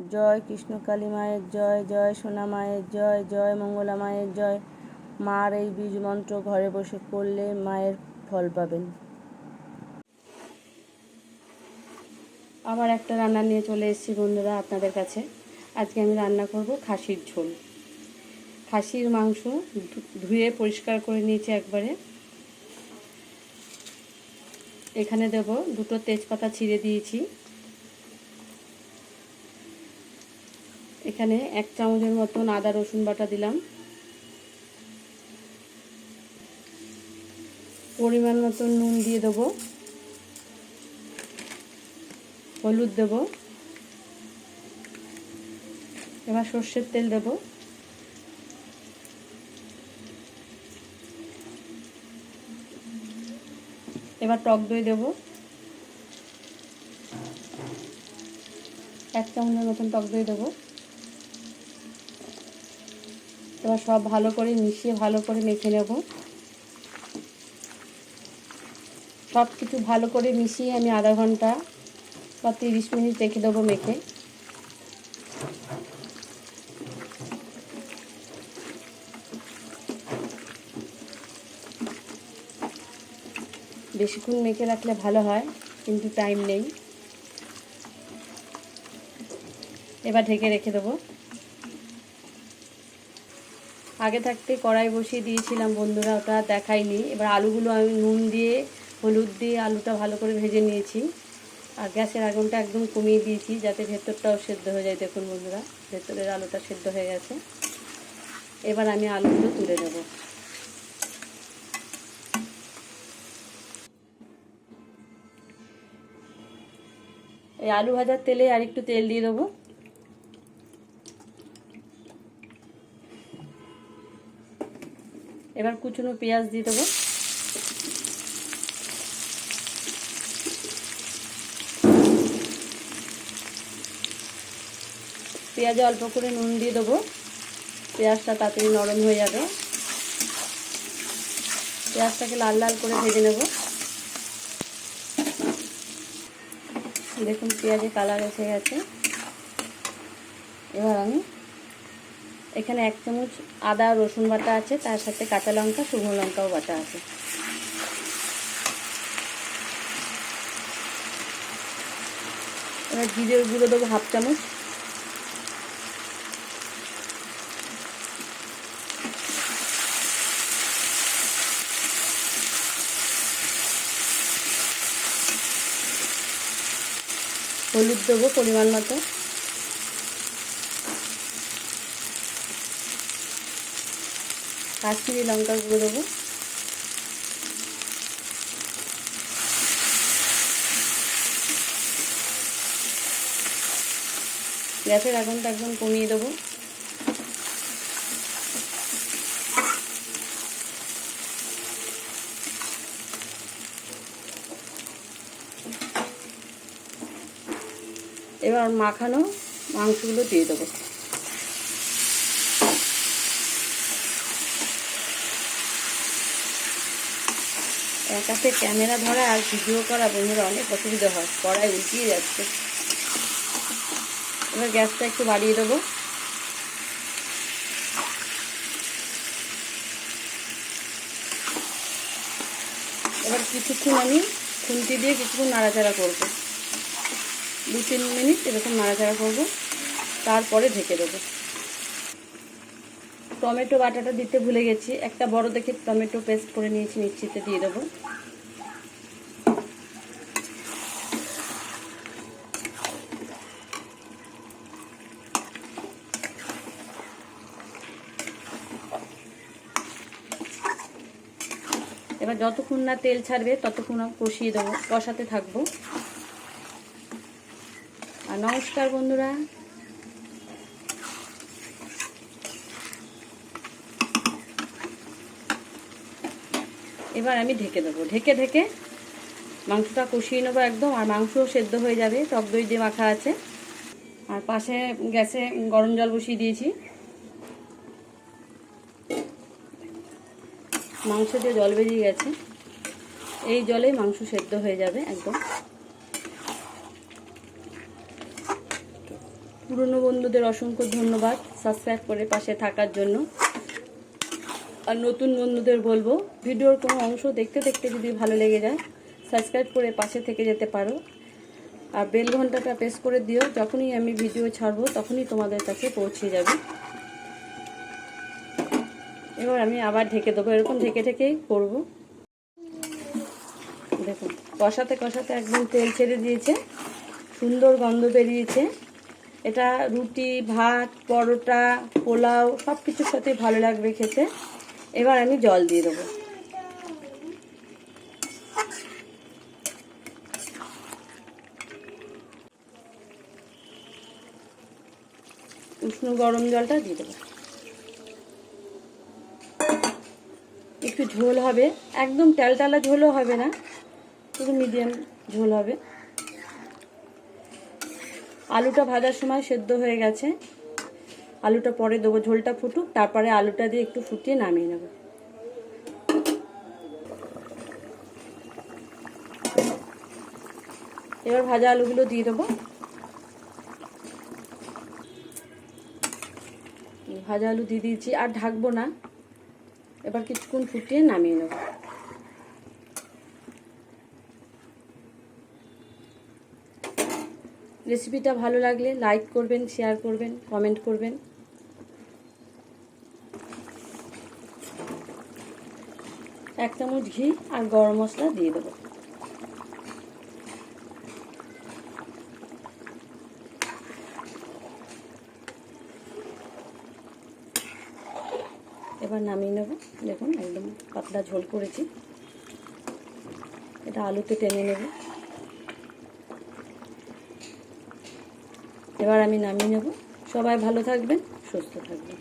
জয় কৃষ্ণকালী মায়ের জয় জয় সোনা মায়ের জয় জয় মঙ্গলা মায়ের জয়। মার এই বীজ মন্ত্র ঘরে বসে করলে মায়ের ফল পাবেন। আবার একটা রান্না নিয়ে চলে এসেছি বন্ধুরা আপনাদের কাছে। আজকে আমি রান্না করব খাসির ঝোল। খাসির মাংস ধুয়ে পরিষ্কার করে নিয়েছি একবারে। এখানে দেব দুটো তেজপাতা ছিঁড়ে দিয়েছি। এখানে এক চামচের মতন আদা, রসুন বাটা দিলাম। পরিমাণ মতন নুন দিয়ে দেবো। হলুদ দেব। এবার সর্ষের তেল দেব। এবার টক দই দেব। এক চামচের মতন টক দই দেবো। এবার সব ভালো করে মিশিয়ে ভালো করে মেখে নেব। সব কিছু ভালো করে মিশিয়ে আমি আধা ঘণ্টা বা তিরিশ মিনিট রেখে দেবো মেখে। বেশিক্ষণ মেখে রাখলে ভালো হয়, কিন্তু টাইম নেই। এবার ঢেকে রেখে দেবো। আগে থাকতে কড়াই বসিয়ে দিয়েছিলাম, বন্ধুরা ওটা দেখাইনি এবার আলুগুলো আমি নুন দিয়ে, হলুদ দিয়ে আলুটা ভালো করে ভেজে নিয়েছি। আর গ্যাসের আগুনটা একদম কমিয়ে দিয়েছি যাতে ভেতরটাও সেদ্ধ হয়ে যায়। দেখুন বন্ধুরা, ভেতরের আলুটা সেদ্ধ হয়ে গেছে। এবার আমি আলুগুলো তুলে নেব। এই আলু ভাজার তেলে আর একটু তেল দিয়ে দেবো। এবার কুচনো পেঁয়াজ দিয়ে দেবো। পেঁয়াজে অল্প করে নুন দিয়ে দেবো। পেঁয়াজটা তাড়াতাড়ি নরম হয়ে যাবে। পেঁয়াজটাকে লাল লাল করে ভেজে নেব। দেখুন পেঁয়াজে কালার এসে গেছে। এবার আমি এখানে এক চামচ আদা, রসুন বাটা আছে, তার সাথে কাঁচা লঙ্কা, শুকনো লঙ্কাও বাটা আছে। জিরের গুঁড়ো দেবো হাফ চামচ। হলুদ দেবো পরিমাণ মতো। কাশ্মীরি লঙ্কার গুঁড়ো দেবো। গ্যাসের আগুনটা একদম কমিয়ে দেবো। এবার মাখানো মাংসগুলো দিয়ে দেবো। একাতে ক্যামেরা ধরা আর ভিডিও করা বন্ধুরা অনেক অসুবিধা হয় কড়াই উল্টিয়ে যাচ্ছে। এবার গ্যাসটা একটু বাড়িয়ে দেবো। এবার কিছুক্ষণ আমি খুন্তি দিয়ে কিছুক্ষণ নাড়াচাড়া করব। দু তিন মিনিট এরকম নাড়াচাড়া করব, তারপরে ঢেকে দেবো। টমেটো বাটাটা দিতে ভুলে গেছি। একটা বড় দেখে টমেটো পেস্ট করে নিয়েছি, মিক্সিতে দিয়ে দেবো। এবার যতক্ষণ না তেল ছাড়বে, ততক্ষণ কষিয়ে দেবো। কষাতে থাকব। আর নমস্কার বন্ধুরা। এবার আমি ঢেকে দেবো। ঢেকে ঢেকে মাংসটা কষিয়ে নেব একদম, আর মাংসও সেদ্ধ হয়ে যাবে, টক দই দিয়ে মাখা আছে। আর পাশে গ্যাসে গরম জল বসিয়ে দিয়েছি। মাংস দিয়ে জল বেরিয়ে গেছে। এই জলে মাংস সেদ্ধ হয়ে যাবে একদম। পুরনো বন্ধুদের অসংখ্য ধন্যবাদ সাবস্ক্রাইব করে পাশে থাকার জন্য। আর নতুন বন্ধুদের বলব, ভিডিওর কোনো অংশ দেখতে দেখতে যদি ভালো লেগে যায় সাবস্ক্রাইব করে পাশে থেকে যেতে পারো। আর বেল ঘন্টাটা প্রেস করে দিও, যখনই আমি ভিডিও ছাড়বো, তখনই তোমাদের কাছে পৌঁছে যাবে। এবার আমি আবার ঢেকে দেবো, এরকম ঢেকে ঢেকেই করব। দেখুন কষাতে কষাতে একদম তেল ছেড়ে দিয়েছে, সুন্দর গন্ধ বেরিয়েছে। এটা রুটি, ভাত, পরোটা, পোলাও সব কিছুর সাথে ভালো লাগবে খেতে। এবার আমি জল দিয়ে দেবো। উষ্ণ গরম জলটা দিয়ে দেবো। একটু ঝোল হবে, একদম টালটালা ঝোলও হবে না, শুধু মিডিয়াম ঝোল হবে। আলুটা ভাজার সময় সেদ্ধ হয়ে গেছে। আলুটা পরে দেবো, ঝোলটা ফুটুক, তারপরে আলুটা দিয়ে একটু ফুটিয়ে নামিয়ে নেব। এবার ভাজা আলুগুলো দিয়ে দেবো। ভাজা আলু দিয়ে দিয়েছি, আর ঢাকবো না। এবার কিছুক্ষণ ফুটিয়ে নামিয়ে নেব। রেসিপিটা ভালো লাগলে লাইক করবেন, শেয়ার করবেন, কমেন্ট করবেন। এক চামচ ঘি আর গরম মশলা দিয়ে দেবো। এবার নামিয়ে নেব। দেখুন, একদম পাতলা ঝোল করেছি। এটা আলুতে টেনে নেব। এবার আমি নামিয়ে নেব। সবাই ভালো থাকবেন, সুস্থ থাকবেন।